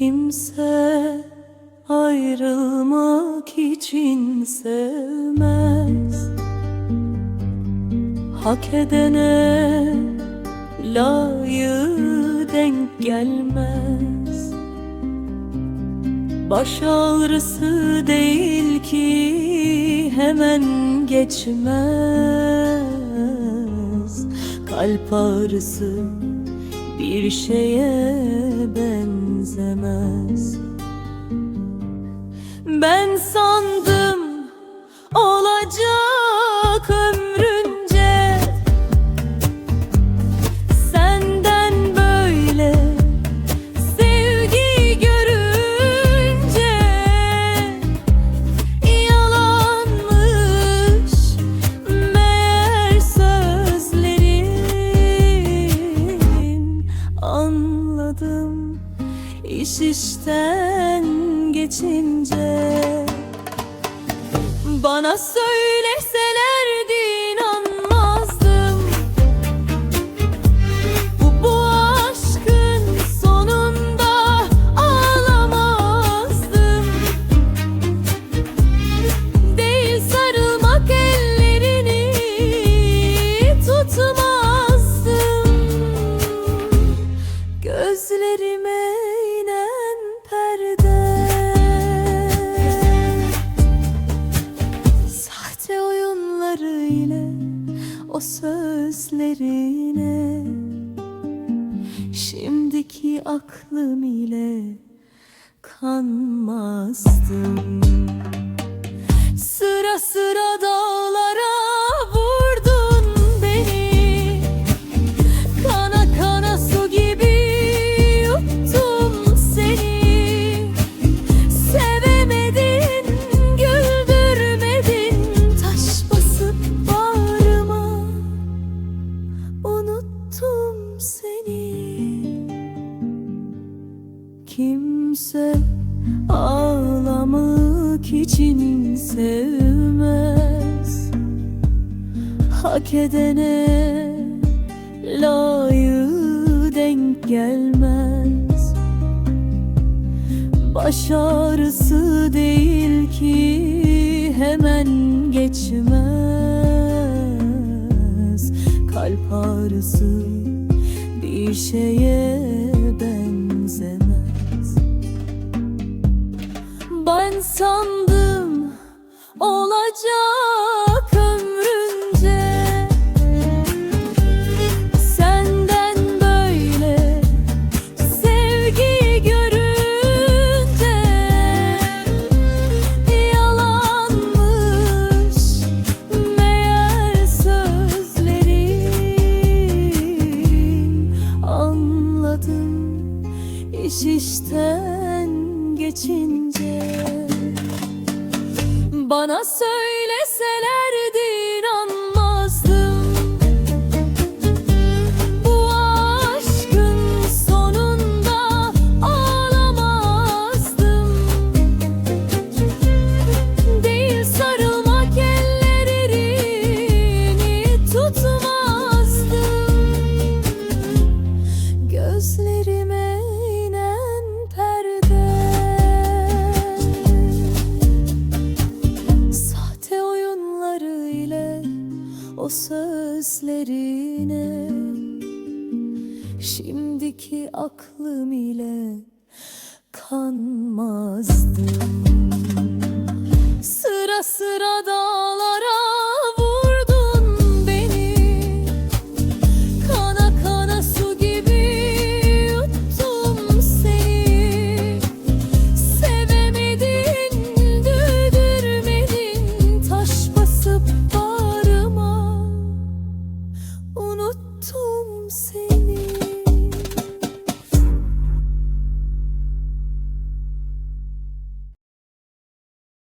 Kimse ayrılmak için sevmez. Hak edene layığı denk gelmez. Baş ağrısı değil ki hemen geçmez. Kalp ağrısı bir şeye benzemez. Ben sandım Anladım. İş işten geçince Bana söyleselerdi ile o sözlerine. Şimdiki aklım ile kanmazdım ağlamak için sevmez. Hak edene layığı denk gelmez. Baş ağrısı değil ki hemen geçmez. Kalp ağrısı bir şeye Ben sandım olacak ömrünce. Senden böyle sevgi görünce. Yalanmış meğer sözlerin. Anladım iş işten geçince Bana söyleselerdi Şimdiki aklım ile kanmazdım. Sıra sıra dağlara vurdun beni. Kana kana su gibi yuttum seni. Sevemedin, güldürmedin Taş basıp bağrıma. Unuttum seni